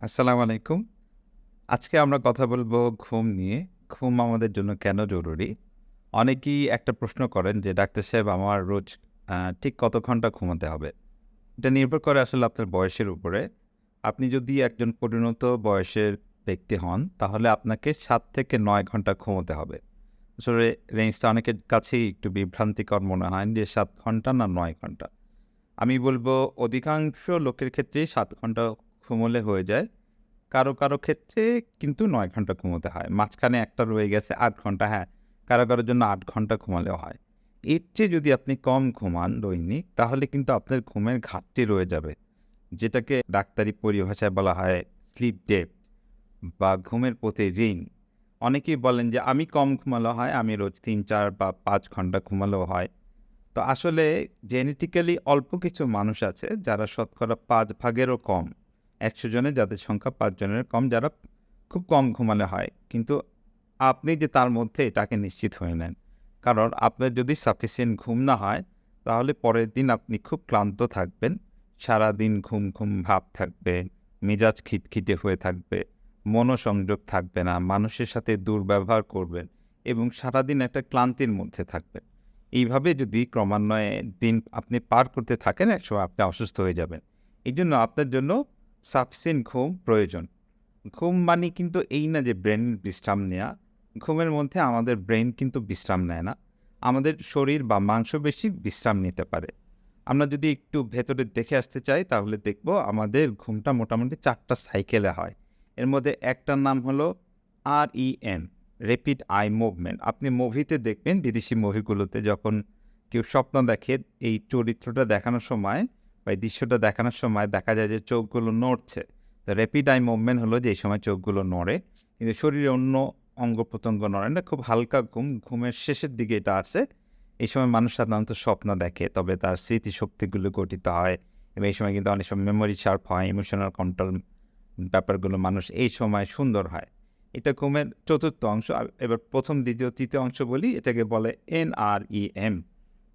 আসসালামু আলাইকুম। আজকে আমরা কথা বলব ঘুম নিয়ে। ঘুম আমাদের জন্য কেন জরুরি? অনেকেই একটা প্রশ্ন করেন যে, "ডাক্তার সাহেব আমার রোজ ঠিক কত ঘণ্টা ঘুমাতে হবে?" এটা নির্ভর করে আসলে আপনার বয়সের উপরে। আপনি যদি একজন পরিণত বয়সের ব্যক্তি হন, তাহলে আপনাকে সাত থেকে নয় ঘণ্টা ঘুমোতে হবে। আসলে রেঞ্জটা অনেকের কাছেই একটু বিভ্রান্তিকর মনে হয় যে সাত ঘণ্টা না নয় ঘণ্টা। আমি বলব অধিকাংশ লোকের ক্ষেত্রেই সাত ঘণ্টা ঘুমোলে হয়ে যায়। কারও, কারও ক্ষেত্রে কিন্তু নয় ঘণ্টা ঘুমোতে হয়। মাঝখানে একটা রয়ে গেছে আট ঘণ্টা হ্যাঁ, কারও, কারোর জন্য আট ঘণ্টা ঘুমালেও হয়। এর চেয়ে যদি আপনি কম ঘুমান দৈনিক, তাহলে কিন্তু আপনার ঘুমের ঘাটতি রয়ে যাবে। যেটাকে ডাক্তারি পরিভাষায় বলা হয় স্লিপ ডেপ বা ঘুমের প্রতি ঋণ। অনেকেই বলেন যে, "আমি কম ঘুমালেও হয়, আমি রোজ ৩, ৪ বা পাঁচ ঘণ্টা ঘুমালেও হয়।" তো আসলে জেনেটিক্যালি অল্প কিছু মানুষ আছে যারা শতকরা পাঁচ ভাগেরও কম। ১০০ জনে যাদের সংখ্যা ৫ জনের কম যারা খুব কম ঘুমালে হয়। কিন্তু আপনি যে তার মধ্যে এটাকে নিশ্চিত হয়ে নেন। কারণ আপনার যদি সাফিসিয়েন্ট ঘুম না হয়, তাহলে পরের দিন আপনি খুব ক্লান্ত থাকবেন। সারাদিন ঘুম, ঘুম ভাব থাকবে, মেজাজ খিটখিটে হয়ে থাকবে, মনোসংযোগ থাকবে না, মানুষের সাথে দুর্ব্যবহার করবেন এবং সারাদিন একটা ক্লান্তির মধ্যে থাকবেন। এইভাবে যদি ক্রমান্বয়ে দিন আপনি পার করতে থাকেন, একসময় আপনি অসুস্থ হয়ে যাবেন। এই জন্য আপনার জন্য সাফিসিয়েন্ট ঘুম প্রয়োজন। ঘুম মানে কিন্তু এই না যে ব্রেন বিশ্রাম নেয়া। ঘুমের মধ্যে আমাদের ব্রেন কিন্তু বিশ্রাম নেয় না। আমাদের শরীর বা মাংসপেশি বিশ্রাম নিতে পারে। আমরা যদি একটু ভেতরে দেখে আসতে চাই, তাহলে দেখব আমাদের ঘুমটা মোটামুটি চারটা সাইকেলে হয়। এর মধ্যে একটার নাম হলো REM রেপিড আই মুভমেন্ট। আপনি মুভিতে দেখবেন, বিদেশি মুভিগুলোতে যখন কেউ স্বপ্ন দেখে, এই চরিত্রটা দেখানোর সময় বা এই দৃশ্যটা দেখানোর সময় দেখা যায় যে চোখগুলো নড়ছে। তো রেপিড আই মুভমেন্ট হলো যে এই সময় চোখগুলো নড়ে। কিন্তু শরীরে অন্য অঙ্গ-প্রত্যঙ্গ নড়ে না। খুব হালকা ঘুম, ঘুমের শেষের দিকে এটা আসে। এই সময় মানুষ সাধারণত স্বপ্ন দেখে। তবে তার স্মৃতিশক্তিগুলো গঠিত হয় এবং এই সময় কিন্তু অনেক সময় মেমোরি শার্প হয়, ইমোশনাল কন্ট্রোল ব্যাপারগুলো মানুষ এই সময় সুন্দর হয়। এটা ঘুমের চতুর্থ অংশ। এবার ১ম, ২য়, ৩য় অংশ বলি। এটাকে বলে NREM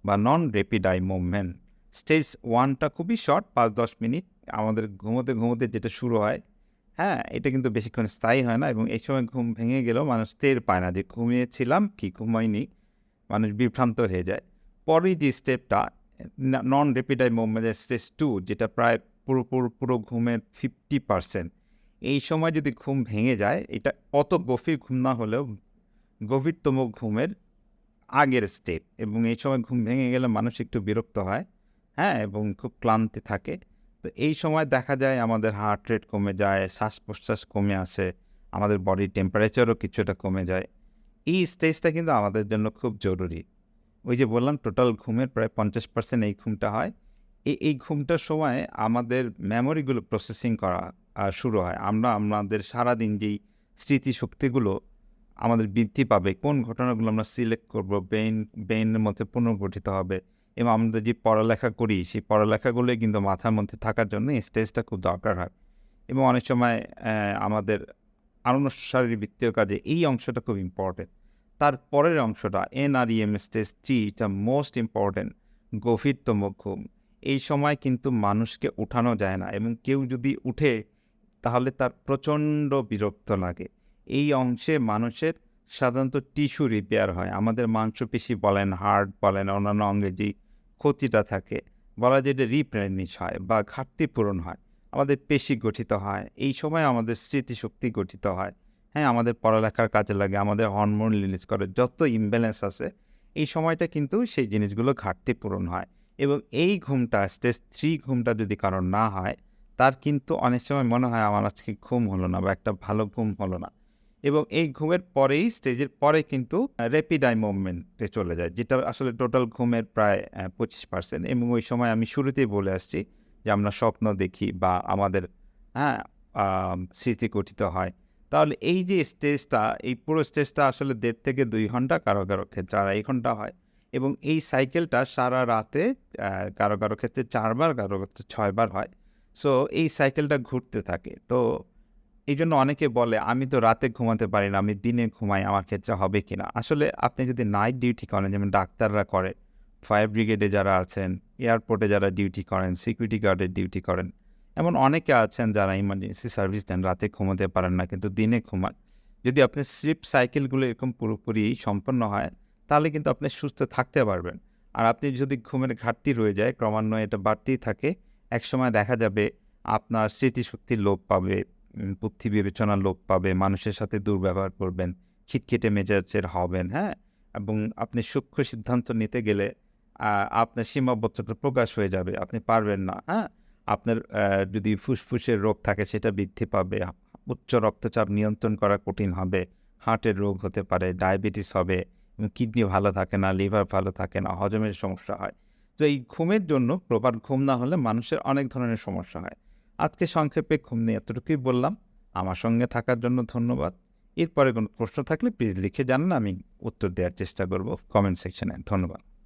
বা non rapid eye movement. Stage ওয়ানটা খুবই শর্ট ৫-১০ মিনিট। আমাদের ঘুমোতে, ঘুমোতে যেটা শুরু হয়, হ্যাঁ? এটা কিন্তু বেশিক্ষণ স্থায়ী হয় না এবং এই সময় ঘুম ভেঙে গেলেও মানুষ টের পায় না যে ঘুমিয়েছিলাম কি ঘুমাইনি। মানুষ বিভ্রান্ত হয়ে যায়। পরের যে স্টেপটা নন রেপিড আই মুভমেন্টের স্টেজ টু যেটা প্রায় পুরো, পুরো, পুরো ঘুমের 50% এই সময় যদি ঘুম ভেঙে যায়, এটা অত গভীর ঘুম না হলেও গভীরতম ঘুমের আগের স্টেপ এবং এই সময় ঘুম ভেঙে গেলে মানুষ একটু বিরক্ত হয়, হ্যাঁ? এবং খুব ক্লান্তি থাকে। তো এই সময় দেখা যায় আমাদের হার্ট রেট কমে যায়, শ্বাস-প্রশ্বাস কমে আসে, আমাদের বডির টেম্পারেচারও কিছুটা কমে যায়। এই স্টেজটা কিন্তু আমাদের জন্য খুব জরুরি। ওই যে বললাম টোটাল ঘুমের প্রায় ৫০% এই ঘুমটা হয়। এই, এই ঘুমটার সময় আমাদের মেমোরিগুলো প্রসেসিং করা শুরু হয়। আমরা আমাদের সারাদিন যেই স্মৃতিশক্তিগুলো আমাদের বৃদ্ধি পাবে, কোন ঘটনাগুলো আমরা সিলেক্ট করব, ব্রেইন ব্রেইনের মধ্যে পুনর্গঠিত হবে এবং আমরা যে পড়ালেখা করি, সেই পড়ালেখাগুলোই কিন্তু মাথার মধ্যে থাকার জন্য স্টেজটা খুব দরকার হয় এবং অনেক সময় আমাদের আনুষ্ঠানিক কাজে এই অংশটা খুব ইম্পর্টেন্ট। তার পরের অংশটা NREM স্টেজ 3 এটা মোস্ট ইম্পর্টেন্ট গভীরতম ঘুম। এই সময় কিন্তু মানুষকে উঠানো যায় না এবং কেউ যদি উঠে, তাহলে তার প্রচণ্ড বিরক্ত লাগে। এই অংশে মানুষের সাধারণত টিস্যু রিপেয়ার হয়। আমাদের মাংসপেশি বলেন, হার্ট বলেন, অন্যান্য অঙ্গে যেই ক্ষতিটা থাকে, বলা যায় যে রিপ্লেনিশ হয় বা ঘাটতি পূরণ হয়। আমাদের পেশি গঠিত হয়। এই সময় আমাদের স্মৃতিশক্তি গঠিত হয়। হ্যাঁ? আমাদের পড়ালেখার কাজে লাগে, আমাদের হরমোন রিলিজ করে। যত ইমব্যালেন্স আছে, এই সময়টা কিন্তু সেই জিনিসগুলো ঘাটতি পূরণ হয় এবং এই ঘুমটা স্টেজ থ্রি ঘুমটা যদি কারোর না হয়, তার কিন্তু অনেক সময় মনে হয় আমার আজকে ঘুম হলো না বা একটা ভালো ঘুম হলো না এবং এই ঘুমের পরেই স্টেজের পরে কিন্তু আ রেপিড আই মুভমেন্টে চলে যায়। যেটা আসলে টোটাল ঘুমের প্রায় পঁচিশ পার্সেন্ট এবং ওই সময় আমি শুরুতেই বলে আসছি যে আমরা স্বপ্ন দেখি বা আমাদের হ্যাঁ? স্মৃতি গঠিত হয়। তাহলে এই যে স্টেজটা, এই পুরো স্টেজটা আসলে দেড় থেকে দুই ঘণ্টা, কারও, কারও ক্ষেত্রে ২.৫ ঘণ্টা হয় এবং এই সাইকেলটা সারা রাতে কারও, কারও ক্ষেত্রে ৪ বার, কারও ক্ষেত্রে ছয়বার হয়। সো এই সাইকেলটা ঘুরতে থাকে। তো এইজন্য অনেকে বলে, "আমি তো রাতে ঘুমাতে পারি না, আমি দিনে ঘুমাই, আমার ক্ষেত্রে হবে কিনা?" আসলে আপনি যদি নাইট ডিউটি করেন, যেমন ডাক্তাররা করে, ফায়ার ব্রিগেডে যারা আছেন, এয়ারপোর্টে যারা ডিউটি করেন, সিকিউরিটি গার্ডের ডিউটি করেন এমন অনেকে আছেন যারা ইমার্জেন্সি সার্ভিস দেন রাতে ঘুমোতে পারেন না কিন্তু দিনে ঘুমান যদি আপনার স্লিপ সাইকেলগুলো এরকম পুরোপুরি সম্পন্ন হয় তাহলে কিন্তু আপনি সুস্থ থাকতে পারবেন আর আপনি যদি ঘুমের ঘাটতি রয়ে যায় ক্রমান্বয়ে এটা বাড়তেই থাকে একসময় দেখা যাবে আপনার স্মৃতিশক্তি লোপ পাবে বুদ্ধি বিবেচনা লোপ পাবে মানুষের সাথে দুর্ব্যবহার করবেন, খিটখিটে মেজাজের হবেন হ্যাঁ? এবং আপনি সূক্ষ্ম সিদ্ধান্ত নিতে গেলে আপনার সীমাবদ্ধতা প্রকাশ হয়ে যাবে, আপনি পারবেন না হ্যাঁ? আপনার যদি ফুসফুসের রোগ থাকে সেটা বৃদ্ধি পাবে, উচ্চ রক্তচাপ নিয়ন্ত্রণ করা কঠিন হবে, হার্টের রোগ হতে পারে, ডায়াবেটিস হবে কিডনি ভালো থাকে না, লিভার ভালো থাকে না, হজমের সমস্যা হয়। তো এই ঘুমের জন্য প্রপার ঘুম না হলে মানুষের অনেক ধরনের সমস্যা হয়। আজকে সংক্ষেপে ঘুম নিয়ে এতটুকুই বললাম। আমার সঙ্গে থাকার জন্য ধন্যবাদ। এরপরে কোনো প্রশ্ন থাকলে প্লিজ লিখে জানান, আমি উত্তর দেওয়ার চেষ্টা করব। কমেন্ট সেকশনে ধন্যবাদ।